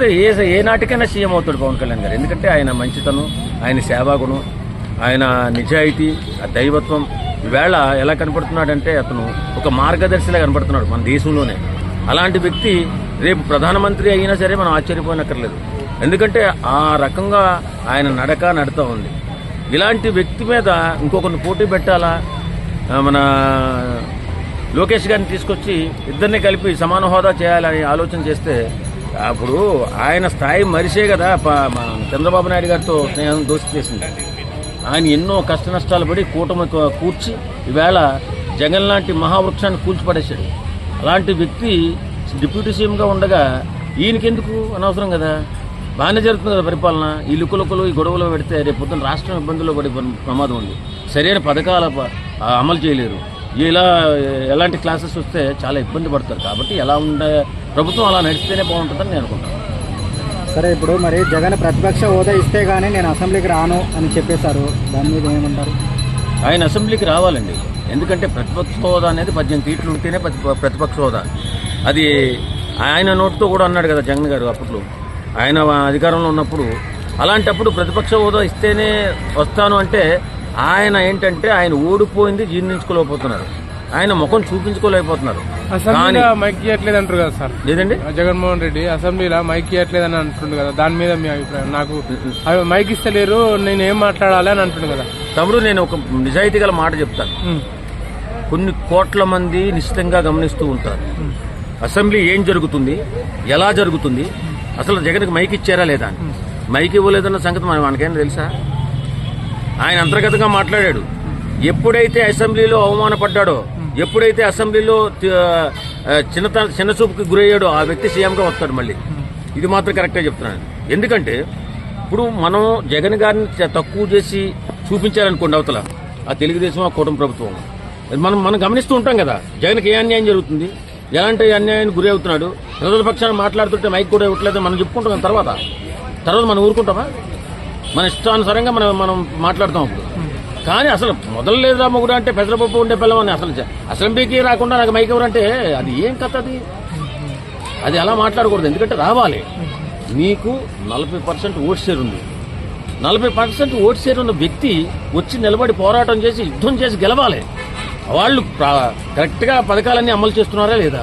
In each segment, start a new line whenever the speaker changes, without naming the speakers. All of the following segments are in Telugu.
ఏ ఏ నాటికైనా సీఎం అవుతాడు పవన్ కళ్యాణ్ గారు. ఎందుకంటే ఆయన మంచితనం ఆయన సేవాగుణం ఆయన నిజాయితీ ఆ దైవత్వం. ఈవేళ ఎలా కనపడుతున్నాడంటే అతను ఒక మార్గదర్శిలా కనపడుతున్నాడు మన దేశంలోనే. అలాంటి వ్యక్తి రేపు ప్రధానమంత్రి అయినా సరే మనం ఆశ్చర్యపోనక్కర్లేదు ఎందుకంటే ఆ రకంగా ఆయన నడక నడుతూ ఉంది. ఇలాంటి వ్యక్తి మీద ఇంకొకరిని పోటీ పెట్టాలా? మన లోకేష్ గారిని తీసుకొచ్చి ఇద్దరిని కలిపి సమాన హోదా చేయాలని ఆలోచన చేస్తే అప్పుడు ఆయన స్థాయి మరిసే కదా చంద్రబాబు నాయుడు గారితో స్నేహం దోషి చేసింది. ఆయన ఎన్నో కష్ట నష్టాలు పడి కూటమి కూర్చి ఈవేళ జగన్ లాంటి మహావృక్షాన్ని కూల్చిపడేశాడు. అలాంటి వ్యక్తి డిప్యూటీ సీఎంగా ఉండగా ఈయనకెందుకు అనవసరం కదా? బాగానే జరుగుతుంది కదా పరిపాలన. ఈ లుకులుకులు ఈ గొడవలు పెడితే రేపు పొద్దున రాష్ట్రం ఇబ్బందుల్లో పడే ప్రమాదం ఉంది. సరైన పథకాల ప- అమలు చేయలేరు. ఇలా ఎలాంటి క్లాసెస్ వస్తే చాలా ఇబ్బంది పడతారు కాబట్టి ఎలా ఉండే ప్రభుత్వం అలా నడిస్తేనే బాగుంటుందని నేను అనుకుంటాను
సరే ఇప్పుడు మరి జగన్ ప్రతిపక్ష హోదా ఇస్తే గానీ నేను అసెంబ్లీకి రాను అని చెప్పేశారు. దాని మీద ఏమంటారు?
ఆయన అసెంబ్లీకి రావాలండి. ఎందుకంటే ప్రతిపక్ష హోదా అనేది పద్దెనిమిది సీట్లు ఉంటేనే ప్రతి- ప్రతిపక్ష హోదా. అది ఆయన నోటితో కూడా అన్నాడు కదా జగన్ గారు అప్పట్లో. ఆయన అధికారంలో ఉన్నప్పుడు అలాంటప్పుడు ప్రతిపక్ష హోదా ఇస్తేనే వస్తాను అంటే ఆయన ఏంటంటే ఆయన ఓడిపోయింది జీర్ణించుకోలేకపోతున్నారు. ఆయన ముఖం చూపించుకోలేకపోతున్నారు.
అసెంబ్లీలో మైక్ ఇవ్వట్లేదు అంటారు కదా సార్.
లేదండి?
జగన్మోహన్ రెడ్డి అసెంబ్లీలో మైక్ ఇవ్వట్లేదు అని అంటుండు కదా. దాని మీద మీ అభిప్రాయం? నాకు మైక్ ఇస్తలేరు నేను ఏం మాట్లాడాలి అని అంటుండు కదా.
తమ్ముడు నేను ఒక నిజాయితీ గల మాట చెప్తాను. కొన్ని కోట్ల మంది నిశ్చితంగా గమనిస్తూ ఉంటారు. అసెంబ్లీ ఏం జరుగుతుంది? ఎలా జరుగుతుంది? అసలు జగన్కి మైక్ ఇచ్చారా లేదా. మైక్ ఇవ్వలేదన్న సంగతి మనం మనకేం తెలుసా? ఆయన అంతర్గతంగా మాట్లాడాడు. ఎప్పుడైతే అసెంబ్లీలో అవమానపడ్డాడో ఎప్పుడైతే అసెంబ్లీలో చిన్నత చిన్న చూపుకి గురయ్యాడో ఆ వ్యక్తి సీఎంగా వస్తాడు మళ్ళీ. ఇది మాత్రం కరెక్టే చెప్తున్నాను. ఎందుకంటే ఇప్పుడు మనం జగన్ గారిని తక్కువ చేసి చూపించాలనుకోండి అవతల ఆ తెలుగుదేశం ఆ కూటమి ప్రభుత్వం. మనం మనం గమనిస్తూ ఉంటాం కదా జగన్కి ఏ అన్యాయం జరుగుతుంది? ఎలాంటి అన్యాయానికి గురి అవుతున్నాడు? ప్రజల పక్షాన్ని మాట్లాడుతుంటే మైక్ కూడా ఇవ్వట్లేదు మనం చెప్పుకుంటాం తర్వాత. తర్వాత మనం ఊరుకుంటామా? మన ఇష్టానుసారంగా మనం మనం మాట్లాడతాం అప్పుడు. కానీ అసలు మొదలు లేదురా మొగుడు అంటే పెసరపప్పు ఉండే పిల్లమని అసలు అసెంబ్లీకి రాకుండా నాకు మైక్ ఎవరంటే అది ఏం కథ అది? అది అలా మాట్లాడకూడదు ఎందుకంటే రావాలి. నీకు నలభై పర్సెంట్ ఓట్ షేర్ ఉంది. నలభై పర్సెంట్ ఓట్ షేర్ ఉన్న వ్యక్తి వచ్చి నిలబడి పోరాటం చేసి యుద్ధం చేసి గెలవాలి. వాళ్ళు కరెక్ట్గా పథకాలన్నీ అమలు చేస్తున్నారా లేదా?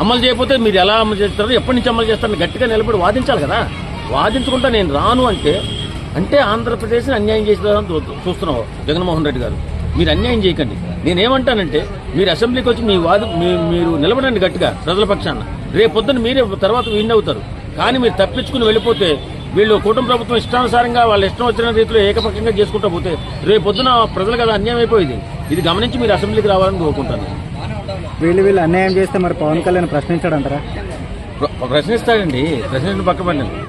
అమలు చేయకపోతే మీరు ఎలా అమలు చేస్తారు ఎప్పటి నుంచి అమలు చేస్తారు గట్టిగా నిలబడి వాదించాలి కదా. వాదించకుండా నేను రాను అంటే అంటే ఆంధ్రప్రదేశ్ని అన్యాయం చేసేదని చూ- చూస్తున్నావు జగన్మోహన్ రెడ్డి గారు. మీరు అన్యాయం చేయకండి. నేనేమంటానంటే మీరు అసెంబ్లీకి వచ్చి మీ వాదు మీరు నిలబడండి గట్టిగా ప్రజల పక్షాన. రేపు పొద్దున్న మీరే తర్వాత విన్ అవుతారు. కానీ మీరు తప్పించుకుని వెళ్ళిపోతే వీళ్ళు కూటమి ప్రభుత్వం ఇష్టానుసారంగా వాళ్ళ ఇష్టం వచ్చిన రీతిలో ఏకపక్షంగా చేసుకుంటూ పోతే రేపు పొద్దున ప్రజలకు అది అన్యాయం అయిపోయింది. ఇది గమనించి మీరు అసెంబ్లీకి రావాలని కోరుకుంటాను.
వీళ్ళు వీళ్ళు అన్యాయం చేస్తే మరి పవన్ కళ్యాణ్ ప్రశ్నించాడంటారా?
ప్ర- ప్రశ్నిస్తాడండి. ప్రశ్నించిన పక్క